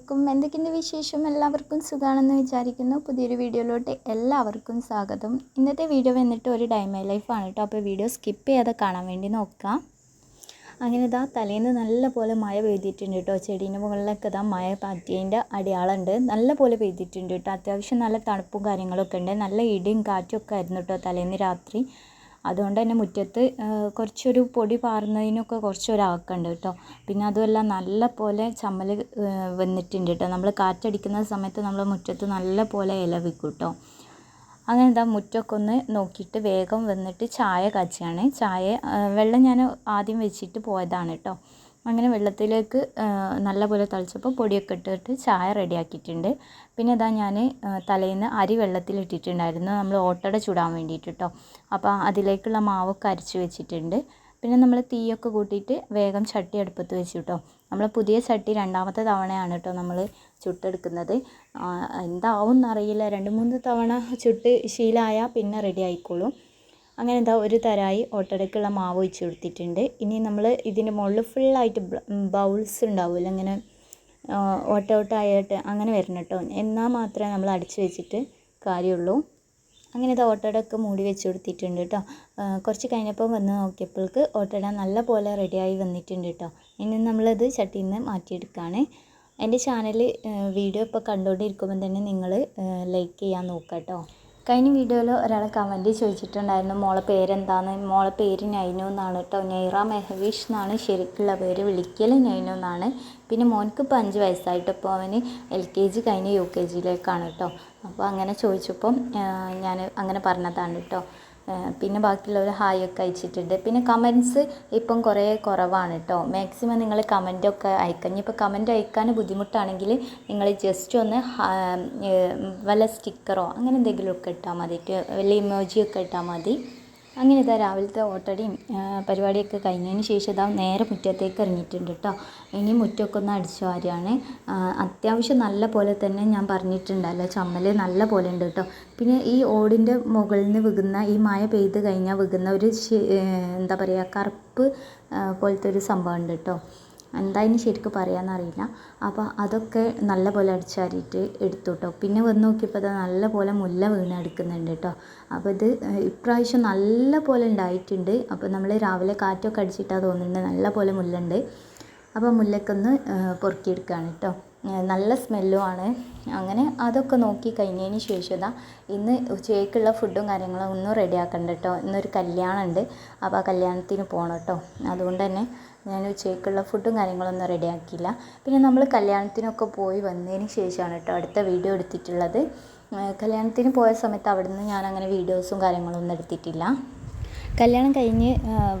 വലൈക്കും എന്തൊക്കെയുണ്ട് വിശേഷം? എല്ലാവർക്കും സുഖമാണെന്ന് വിചാരിക്കുന്നു. പുതിയൊരു വീഡിയോയിലോട്ട് എല്ലാവർക്കും സ്വാഗതം. ഇന്നത്തെ വീഡിയോ വന്നിട്ട് ഒരു ഡൈമൈ ലൈഫാണ് കേട്ടോ. അപ്പോൾ വീഡിയോ സ്കിപ്പ് ചെയ്യാതെ കാണാൻ വേണ്ടി നോക്കാം. അങ്ങനെ ഇതാ തലേന്ന് നല്ല പോലെ മഴ പെയ്തിട്ടുണ്ട് കേട്ടോ. ചെടീന്റെ മുകളിലൊക്കെ ഇതാ മഴ പാറ്റിയതിന്റെ അടയാളമുണ്ട്. നല്ല പോലെ പെയ്തിട്ടുണ്ട് കേട്ടോ. അത്യാവശ്യം നല്ല തണുപ്പും കാര്യങ്ങളൊക്കെ ഉണ്ട്. നല്ല ഇടിയും കാറ്റും ഒക്കെ ആയിരുന്നു കേട്ടോ തലേന്ന് രാത്രി. അതുകൊണ്ട് തന്നെ മുറ്റത്ത് കുറച്ചൊരു പൊടി പാറുന്നതിനൊക്കെ കുറച്ചൊരാക്കുണ്ട് കേട്ടോ. പിന്നെ അതുമല്ല നല്ല പോലെ ചമ്മൽ വന്നിട്ടുണ്ട് കേട്ടോ. നമ്മൾ കാറ്റടിക്കുന്ന സമയത്ത് നമ്മൾ മുറ്റത്ത് നല്ല പോലെ ഇല വിൽക്കും കേട്ടോ. അങ്ങനെ എന്താ മുറ്റമൊക്കെ ഒന്ന് നോക്കിയിട്ട് വേഗം വന്നിട്ട് ചായ കാച്ചിയാണ്. ചായ വെള്ളം ഞാൻ ആദ്യം വെച്ചിട്ട് പോയതാണ് കേട്ടോ. അങ്ങനെ വെള്ളത്തിലേക്ക് നല്ലപോലെ തളിച്ചപ്പോൾ പൊടിയൊക്കെ ഇട്ടിട്ട് ചായ റെഡിയാക്കിയിട്ടുണ്ട്. പിന്നെ ഇതാ ഞാൻ തലേന്ന് അരി വെള്ളത്തിലിട്ടിട്ടുണ്ടായിരുന്നു. നമ്മൾ ഓട്ടട ചൂടാൻ വേണ്ടിയിട്ട് കേട്ടോ അപ്പോൾ അതിലേക്കുള്ള മാവൊക്കെ അരച്ച് വെച്ചിട്ടുണ്ട്. പിന്നെ നമ്മൾ തീയൊക്കെ കൂട്ടിയിട്ട് വേഗം ചട്ടി അടുപ്പത്ത് വെച്ചു കേട്ടോ നമ്മൾ പുതിയ ചട്ടി രണ്ടാമത്തെ തവണയാണ് കേട്ടോ നമ്മൾ ചുട്ടെടുക്കുന്നത്. എന്താവും എന്നറിയില്ല രണ്ട് മൂന്ന് തവണ ചുട്ട് ശീലമായാൽ പിന്നെ റെഡി ആയിക്കോളും. അങ്ങനെ എന്താ ഒരു തരായി ഓട്ടടയ്ക്കുള്ള മാവ് ഒഴിച്ച് കൊടുത്തിട്ടുണ്ട്. ഇനി നമ്മൾ ഇതിന്റെ മുകളിൽ ഫുള്ളായിട്ട് ബൗൾസ് ഉണ്ടാവുമല്ലോ അങ്ങനെ ഓട്ട ഓട്ടായിട്ട് അങ്ങനെ വരണം കേട്ടോ എന്നാൽ മാത്രമേ നമ്മൾ അടിച്ച് വെച്ചിട്ട് കാര്യമുള്ളൂ. അങ്ങനെ ഇത് ഓട്ടടയൊക്കെ മൂടി വെച്ച് കൊടുത്തിട്ടുണ്ട് കേട്ടോ കുറച്ച് കഴിഞ്ഞപ്പോൾ വന്ന് നോക്കിയപ്പോൾക്ക് ഓട്ടട നല്ല പോലെ റെഡിയായി വന്നിട്ടുണ്ട് കേട്ടോ ഇനി നമ്മളത് ചട്ടിയിൽ നിന്ന് മാറ്റിയെടുക്കുകയാണ് എന്റെ ചാനൽ വീഡിയോ ഇപ്പോൾ കണ്ടുകൊണ്ടിരിക്കുമ്പോൾ തന്നെ നിങ്ങൾ ലൈക്ക് ചെയ്യാൻ നോക്കാം കേട്ടോ കഴിഞ്ഞ വീഡിയോയിൽ ഒരാൾ കമന്റ് ചോദിച്ചിട്ടുണ്ടായിരുന്നു മോളെ പേരെന്താന്ന്? മോളെ പേര് നൈനു എന്നാണ് കേട്ടോ നൈറ മെഹവീഷ് എന്നാണ് ശരിക്കുള്ള പേര്. വിളിക്കൽ നൈനു എന്നാണ്. പിന്നെ മോൻക്ക് ഇപ്പോൾ അഞ്ച് വയസ്സായിട്ട് ഇപ്പോൾ അവന് എൽ കെ ജി കഴിഞ്ഞ് യു കെ ജിയിലേക്കാണ് കേട്ടോ അപ്പോൾ അങ്ങനെ ചോദിച്ചപ്പം ഞാൻ അങ്ങനെ പറഞ്ഞതാണ് കേട്ടോ പിന്നെ ബാക്കിയുള്ളവർ ഹായ് ഒക്കെ അയച്ചിട്ടുണ്ട്. പിന്നെ കമൻസ് ഇപ്പം കുറേ കുറവാണ് കേട്ടോ മാക്സിമം നിങ്ങൾ കമന്റൊക്കെ അയക്കാം. ഇനിയിപ്പോൾ കമന്റ് അയക്കാൻ ബുദ്ധിമുട്ടാണെങ്കിൽ നിങ്ങൾ ജസ്റ്റ് ഒന്ന് വല്ല സ്റ്റിക്കറോ അങ്ങനെ എന്തെങ്കിലുമൊക്കെ ഇട്ടാൽ മതി. വലിയ ഇമോജിയൊക്കെ ഇട്ടാൽ മതി. അങ്ങനെ ഇതാ രാവിലത്തെ ഓട്ടടിയും പരിപാടിയൊക്കെ കഴിഞ്ഞതിന് ശേഷം ഇതാ നേരെ മുറ്റത്തേക്ക് ഇറങ്ങിയിട്ടുണ്ട് കേട്ടോ ഇനി മുറ്റമൊക്കെ ഒന്ന് അടിച്ചു വാരുകയാണ്. അത്യാവശ്യം നല്ല പോലെ തന്നെ ഞാൻ പറഞ്ഞിട്ടുണ്ടല്ലോ ചമ്മൽ നല്ല പോലെ ഉണ്ട് കേട്ടോ പിന്നെ ഈ ഓടിന്റെ മുകളിൽ നിന്ന് വികുന്ന ഈ മഴ പെയ്ത് കഴിഞ്ഞാൽ വികുന്ന ഒരു എന്താ പറയുക കറുപ്പ് പോലത്തെ ഒരു സംഭവം ഉണ്ട് കേട്ടോ എന്താ ശരിക്കും പറയാമെന്നറിയില്ല അപ്പോൾ അതൊക്കെ നല്ല പോലെ അടിച്ചാരിയിട്ട് എടുത്തു കേട്ടോ പിന്നെ വന്ന് നോക്കിയപ്പോൾ അത് നല്ല പോലെ മുല്ല വീണ് എടുക്കുന്നുണ്ട് കേട്ടോ അപ്പോൾ ഇത് ഇപ്രാവശ്യം നല്ല പോലെ ഉണ്ടായിട്ടുണ്ട് അപ്പോൾ നമ്മൾ രാവിലെ കാറ്റൊക്കെ അടിച്ചിട്ടാണ് തോന്നുന്നുണ്ട്. നല്ല പോലെ മുല്ലുണ്ട്. അപ്പോൾ മുല്ലക്കൊന്ന് പൊറുക്കിയെടുക്കുകയാണ് കേട്ടോ നല്ല സ്മെല്ലും ആണ്. അങ്ങനെ അതൊക്കെ നോക്കി കഴിഞ്ഞതിന് ശേഷം ഇതാ ഇന്ന് ഉച്ചയ്ക്കുള്ള ഫുഡും കാര്യങ്ങളും ഒന്നും റെഡി ആക്കണ്ട കേട്ടോ ഇന്നൊരു കല്യാണം ഉണ്ട് അപ്പോൾ ആ കല്യാണത്തിന് പോകണം കേട്ടോ അതുകൊണ്ട് തന്നെ ഞാൻ ഉച്ചയ്ക്കുള്ള ഫുഡും കാര്യങ്ങളൊന്നും റെഡി ആക്കിയില്ല. പിന്നെ നമ്മൾ കല്യാണത്തിനൊക്കെ പോയി വന്നതിന് ശേഷമാണ് കേട്ടോ അടുത്ത വീഡിയോ എടുത്തിട്ടുള്ളത്. കല്യാണത്തിന് പോയ സമയത്ത് അവിടുന്ന് ഞാൻ അങ്ങനെ വീഡിയോസും കാര്യങ്ങളൊന്നും എടുത്തിട്ടില്ല. കല്യാണം കഴിഞ്ഞ്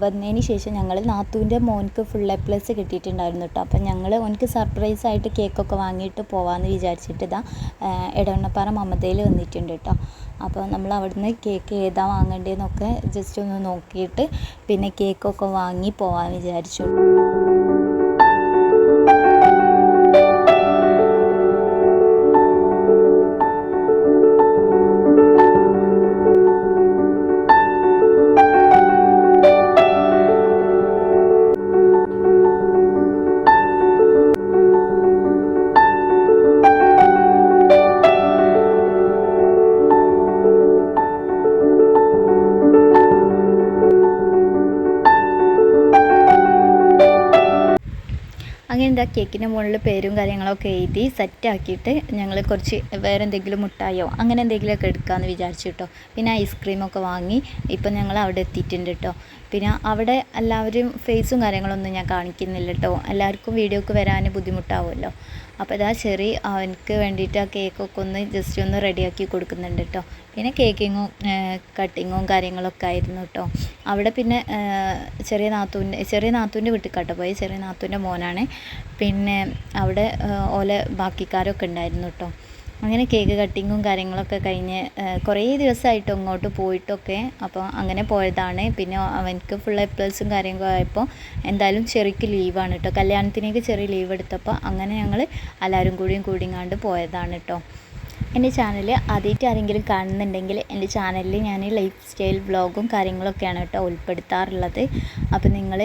വന്നതിന് ശേഷം ഞങ്ങൾ നാത്തൂന്റെ മോൻക്ക് ഫുൾ എ പ്ലസ് കിട്ടിയിട്ടുണ്ടായിരുന്നു കേട്ടോ അപ്പം ഞങ്ങൾ ഓനിക്ക് സർപ്രൈസ് ആയിട്ട് കേക്കൊക്കെ വാങ്ങിയിട്ട് പോവാമെന്ന് വിചാരിച്ചിട്ട് ഇതാ എടവണ്ണപ്പാറ മമതയിൽ വന്നിട്ടുണ്ട് കേട്ടോ അപ്പോൾ നമ്മൾ അവിടുന്ന് കേക്ക് ഏതാ വാങ്ങേണ്ടതെന്നൊക്കെ ജസ്റ്റ് ഒന്ന് നോക്കിയിട്ട് പിന്നെ കേക്കൊക്കെ വാങ്ങി പോകാമെന്ന് വിചാരിച്ചു. എന്താ കേക്കിന്റെ മുകളിൽ പേരും കാര്യങ്ങളൊക്കെ എഴുതി സെറ്റാക്കിയിട്ട് ഞങ്ങൾ കുറച്ച് വേറെ എന്തെങ്കിലും മുട്ടായോ അങ്ങനെ എന്തെങ്കിലുമൊക്കെ എടുക്കാമെന്ന് വിചാരിച്ചു കേട്ടോ പിന്നെ ഐസ്ക്രീമൊക്കെ വാങ്ങി ഇപ്പം ഞങ്ങൾ അവിടെ എത്തിയിട്ടുണ്ട് കേട്ടോ പിന്നെ അവിടെ എല്ലാവരും ഫേസും കാര്യങ്ങളൊന്നും ഞാൻ കാണിക്കുന്നില്ല കേട്ടോ എല്ലാവർക്കും വീഡിയോക്ക് വരാൻ ബുദ്ധിമുട്ടാവുമല്ലോ. അപ്പോൾ ഇതാ ചെറി അവനക്ക് വേണ്ടിയിട്ട് ആ കേക്കൊക്കെ ഒന്ന് ജസ്റ്റ് ഒന്ന് റെഡിയാക്കി കൊടുക്കുന്നുണ്ട് കേട്ടോ പിന്നെ കേക്കിങ്ങും കട്ടിങ്ങും കാര്യങ്ങളൊക്കെ ആയിരുന്നു കേട്ടോ അവിടെ പിന്നെ ചെറിയ നാത്തൂന്റെ ചെറിയ നാത്തൂന്റെ വീട്ടിൽ കേട്ടോ പോയി. ചെറിയ നാത്തൂന്റെ മോനാണ്. പിന്നെ അവിടെ ഓലെ ബാക്കിക്കാരൊക്കെ ഉണ്ടായിരുന്നു കേട്ടോ അങ്ങനെ കേക്ക് കട്ടിങ്ങും കാര്യങ്ങളൊക്കെ കഴിഞ്ഞ് കുറേ ദിവസമായിട്ട് അങ്ങോട്ട് പോയിട്ടൊക്കെ അപ്പോൾ അങ്ങനെ പോയതാണ്. പിന്നെ അവനക്ക് ഫുൾ എ പ്ലസും കാര്യങ്ങളും ആയപ്പോൾ എന്തായാലും ചെറിക്ക് ലീവാണ് കേട്ടോ കല്യാണത്തിനേക്ക് ചെറിയ ലീവ് എടുത്തപ്പോൾ അങ്ങനെ ഞങ്ങൾ എല്ലാവരും കൂടിയും കൂടിങ്ങാണ്ട് പോയതാണ് കേട്ടോ എന്റെ ചാനൽ ആദ്യമായിട്ട് ആരെങ്കിലും കാണുന്നുണ്ടെങ്കിൽ എന്റെ ചാനലിൽ ഞാൻ ലൈഫ് സ്റ്റൈൽ വ്ളോഗും കാര്യങ്ങളൊക്കെയാണ് കേട്ടോ ഉൾപ്പെടുത്താറുള്ളത്. അപ്പോൾ നിങ്ങൾ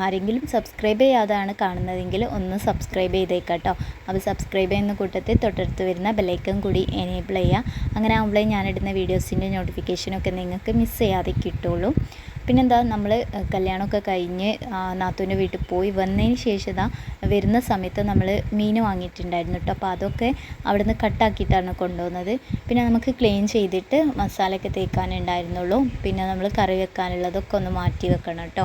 ആരെങ്കിലും സബ്സ്ക്രൈബ് ചെയ്യാതാണ് കാണുന്നതെങ്കിൽ ഒന്ന് സബ്സ്ക്രൈബ് ചെയ്തേക്കാട്ടോ അപ്പോൾ സബ്സ്ക്രൈബ് ചെയ്യുന്ന കൂട്ടത്തിൽ തൊട്ടടുത്ത് വരുന്ന ബെല്ലൈക്കൺ കൂടി എനേബിൾ ചെയ്യുക. അങ്ങനെ ആകുമ്പോഴേ ഞാനിടുന്ന വീഡിയോസിന്റെ നോട്ടിഫിക്കേഷനൊക്കെ നിങ്ങൾക്ക് മിസ് ചെയ്യാതെ കിട്ടുള്ളൂ. പിന്നെന്താ നമ്മൾ കല്യാണമൊക്കെ കഴിഞ്ഞ് നാത്തൂന്റെ വീട്ടിൽ പോയി വന്നതിന് ശേഷം വരുന്ന സമയത്ത് നമ്മൾ മീൻ വാങ്ങിയിട്ടുണ്ടായിരുന്നു കേട്ടോ അപ്പോൾ അതൊക്കെ അവിടെ നിന്ന് കട്ടാക്കിയിട്ടാണ് കൊണ്ടുവന്നത്. പിന്നെ നമുക്ക് ക്ലീൻ ചെയ്തിട്ട് മസാലയൊക്കെ തേക്കാനുണ്ടായിരുന്നുള്ളൂ പിന്നെ നമ്മൾ കറി വെക്കാനുള്ളതൊക്കെ ഒന്ന് മാറ്റി വെക്കണം കേട്ടോ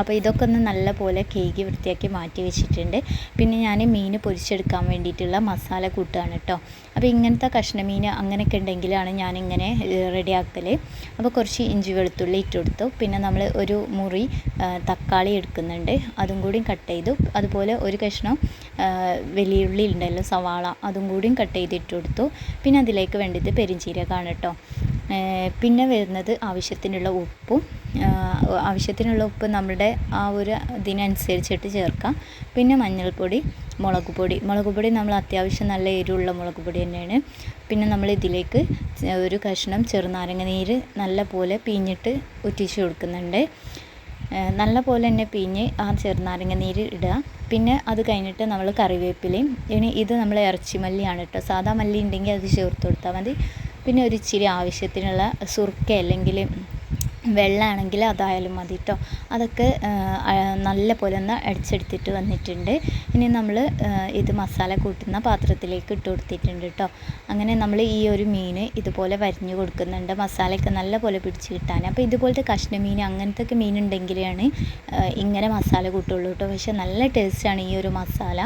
അപ്പോൾ ഇതൊക്കെ ഒന്ന് നല്ല പോലെ കേക്ക് വൃത്തിയാക്കി മാറ്റി വെച്ചിട്ടുണ്ട്. പിന്നെ ഞാൻ മീൻ പൊരിച്ചെടുക്കാൻ വേണ്ടിയിട്ടുള്ള മസാല കൂട്ടുകയാണ് കേട്ടോ അപ്പോൾ ഇങ്ങനത്തെ കഷ്ണമീൻ അങ്ങനെയൊക്കെ ഉണ്ടെങ്കിലാണ് ഞാനിങ്ങനെ റെഡിയാക്കൽ അപ്പോൾ കുറച്ച് ഇഞ്ചി വെളുത്തുള്ളി ഇട്ട് കൊടുത്തു. പിന്നെ നമ്മൾ ഒരു മുറി തക്കാളി എടുക്കുന്നുണ്ട്. അതും കൂടി കട്ട് ചെയ്തു. അതുപോലെ ഒരു കഷ്ണം വലിയുള്ളി ഉണ്ടല്ലോ സവാള. അതും കൂടിയും കട്ട് ചെയ്തിട്ട് കൊടുത്തു. പിന്നെ അതിലേക്ക് വേണ്ടത് പെരിഞ്ചീരകമാണ് കേട്ടോ. പിന്നെ വരുന്നത് ആവശ്യത്തിനുള്ള ഉപ്പും ആവശ്യത്തിനുള്ള ഉപ്പ് നമ്മുടെ ആ ഒരു ഇതിനനുസരിച്ചിട്ട് ചേർക്കാം. പിന്നെ മഞ്ഞൾപ്പൊടി മുളക് പൊടി. മുളക് പൊടി നമ്മൾ അത്യാവശ്യം നല്ല എരിവുള്ള മുളക് പൊടി തന്നെയാണ്. പിന്നെ നമ്മൾ ഇതിലേക്ക് ഒരു കഷ്ണം ചെറുനാരങ്ങ നീര് നല്ല പോലെ പിഞ്ഞിട്ട് ഉറ്റിച്ച് കൊടുക്കുന്നുണ്ട്. നല്ല പോലെ തന്നെ പിഞ്ഞ് ആ ചെറുനാരങ്ങ നീര് ഇടുക. പിന്നെ അത് കഴിഞ്ഞിട്ട് നമ്മൾ കറിവേപ്പിലയും ഇനി ഇത് നമ്മൾ ഇറച്ചി മല്ലിയാണ് കേട്ടോ. സാധാ മല്ലി ഉണ്ടെങ്കിൽ അത് ചേർത്ത് കൊടുത്താൽ മതി. പിന്നെ ഒരു ഇച്ചിരി ആവശ്യത്തിനുള്ള സുർക്ക അല്ലെങ്കിൽ വെള്ളമാണെങ്കിൽ അതായാലും മതി കേട്ടോ അതൊക്കെ നല്ല പോലെ ഒന്ന് അടിച്ചെടുത്തിട്ട് വന്നിട്ടുണ്ട്. ഇനി നമ്മൾ ഇത് മസാല കൂട്ടുന്ന പാത്രത്തിലേക്ക് ഇട്ട് കൊടുത്തിട്ടുണ്ട് കേട്ടോ അങ്ങനെ നമ്മൾ ഈ ഒരു മീൻ ഇതുപോലെ വരിഞ്ഞു കൊടുക്കുന്നുണ്ട്. മസാലയൊക്കെ നല്ല പോലെ പിടിച്ച് കിട്ടാൻ അപ്പോൾ ഇതുപോലത്തെ കഷ്ണ മീൻ അങ്ങനത്തെ ഒക്കെ മീൻ ഉണ്ടെങ്കിലാണ് ഇങ്ങനെ മസാല കൂട്ടുള്ളൂ കേട്ടോ പക്ഷേ നല്ല ടേസ്റ്റാണ് ഈ ഒരു മസാല.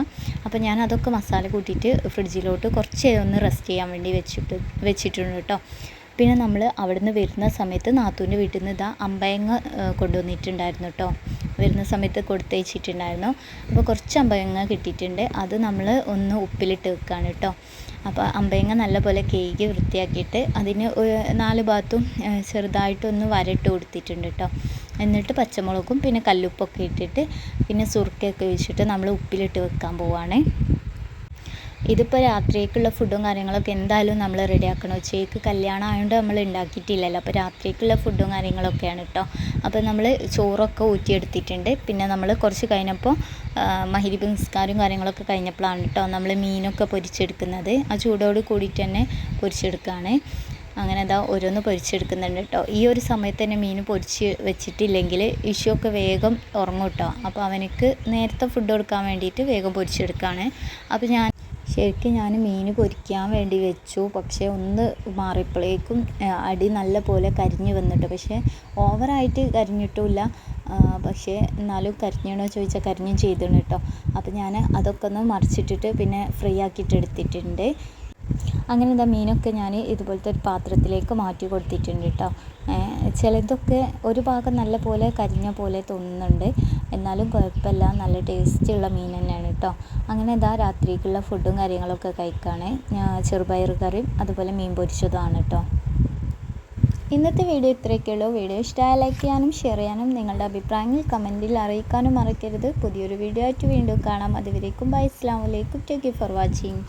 അപ്പോൾ ഞാൻ അതൊക്കെ മസാല കൂട്ടിയിട്ട് ഫ്രിഡ്ജിലോട്ട് കുറച്ച് ഒന്ന് റെസ്റ്റ് ചെയ്യാൻ വേണ്ടി വെച്ചിട്ട് വെച്ചിട്ടുണ്ട് കേട്ടോ പിന്നെ നമ്മൾ അവിടുന്ന് വരുന്ന സമയത്ത് നാത്തൂന്റെ വീട്ടിൽ നിന്ന് ഇതാ അമ്പയങ്ങ കൊണ്ടുവന്നിട്ടുണ്ടായിരുന്നു കേട്ടോ വരുന്ന സമയത്ത് കൊടുത്തയച്ചിട്ടുണ്ടായിരുന്നു. അപ്പോൾ കുറച്ച് അമ്പയങ്ങ കിട്ടിയിട്ടുണ്ട്. അത് നമ്മൾ ഒന്ന് ഉപ്പിലിട്ട് വെക്കുകയാണ് കേട്ടോ അപ്പോൾ അമ്പയങ്ങ നല്ലപോലെ കേക്ക് വൃത്തിയാക്കിയിട്ട് അതിന് നാല് ഭാഗത്തും ചെറുതായിട്ടൊന്ന് വരട്ട് കൊടുത്തിട്ടുണ്ട് കേട്ടോ എന്നിട്ട് പച്ചമുളകും പിന്നെ കല്ലുപ്പൊക്കെ ഇട്ടിട്ട് പിന്നെ സുർക്കയൊക്കെ വെച്ചിട്ട് നമ്മൾ ഉപ്പിലിട്ട് വെക്കാൻ പോവുകയാണ് ഇതിപ്പോൾ രാത്രിയേക്കുള്ള ഫുഡും കാര്യങ്ങളൊക്കെ എന്തായാലും നമ്മൾ റെഡിയാക്കണം ഉച്ചയ്ക്ക് കല്യാണം ആയതുകൊണ്ട് നമ്മൾ ഉണ്ടാക്കിയിട്ടില്ലല്ലോ അപ്പോൾ രാത്രിയേക്കുള്ള ഫുഡും കാര്യങ്ങളൊക്കെയാണ് കേട്ടോ അപ്പോൾ നമ്മൾ ചോറൊക്കെ ഊറ്റിയെടുത്തിട്ടുണ്ട്. പിന്നെ നമ്മൾ കുറച്ച് കഴിഞ്ഞപ്പോൾ മഹിരിബ് നിസ്കാരം കാര്യങ്ങളൊക്കെ കഴിഞ്ഞപ്പോഴാണ് കേട്ടോ നമ്മൾ മീനൊക്കെ പൊരിച്ചെടുക്കുന്നത്. ആ ചൂടോട് കൂടിയിട്ട് തന്നെ പൊരിച്ചെടുക്കുകയാണ് അങ്ങനെ അതാ ഓരോന്ന് പൊരിച്ചെടുക്കുന്നുണ്ട് കേട്ടോ ഈ ഒരു സമയത്ത് തന്നെ മീൻ പൊരിച്ച് വെച്ചിട്ടില്ലെങ്കിൽ ഇഷ്യൊക്കെ വേഗം ഉറങ്ങും കേട്ടോ അപ്പോൾ അവനക്ക് നേരത്തെ ഫുഡ് കൊടുക്കാൻ വേണ്ടിയിട്ട് വേഗം പൊരിച്ചെടുക്കുകയാണ് അപ്പോൾ ഞാൻ ശരിക്കും ഞാൻ മീൻ പൊരിക്കാൻ വേണ്ടി വെച്ചു. പക്ഷേ ഒന്ന് മാറിയപ്പോഴേക്കും അടി നല്ല പോലെ കരിഞ്ഞു വന്നിട്ട്. പക്ഷേ ഓവറായിട്ട് കരിഞ്ഞിട്ടുമില്ല. പക്ഷേ എന്നാലും കരിഞ്ഞണോ ചോദിച്ചാൽ കരിഞ്ഞും ചെയ്തിരുന്നു കേട്ടോ. അപ്പോൾ ഞാൻ അതൊക്കെ ഒന്ന് മറിച്ചിട്ടിട്ട് പിന്നെ ഫ്രീ ആക്കിയിട്ട് എടുത്തിട്ടുണ്ട്. അങ്ങനെ ഇതാ മീനൊക്കെ ഞാൻ ഇതുപോലത്തെ ഒരു പാത്രത്തിലേക്ക് മാറ്റി കൊടുത്തിട്ടുണ്ട് കേട്ടോ. ചിലതൊക്കെ ഒരു ഭാഗം നല്ല പോലെ കരിഞ്ഞ പോലെ തോന്നുന്നുണ്ട്. എന്നാലും കുഴപ്പമില്ല. നല്ല ടേസ്റ്റുള്ള മീൻ തന്നെയാണ് കേട്ടോ. അങ്ങനെ ഇതാ രാത്രിക്കുള്ള ഫുഡും കാര്യങ്ങളൊക്കെ കഴിക്കുകയാണ് ചെറുപയർ കറിയും അതുപോലെ മീൻ പൊരിച്ചതുമാണ് കേട്ടോ. ഇന്നത്തെ വീഡിയോ ഇത്രയൊക്കെയുള്ളൂ വീഡിയോ ഇഷ്ടമായ ലൈക്ക് ചെയ്യാനും ഷെയർ ചെയ്യാനും നിങ്ങളുടെ അഭിപ്രായങ്ങൾ കമന്റിൽ അറിയിക്കാനും മറക്കരുത്. പുതിയൊരു വീഡിയോ ആയിട്ട് വീണ്ടും കാണാം. അതുവരേക്കും ബൈ അസ്ലാം വലൈക്കും ടേക്ക് ഫോർ വാച്ചിങ്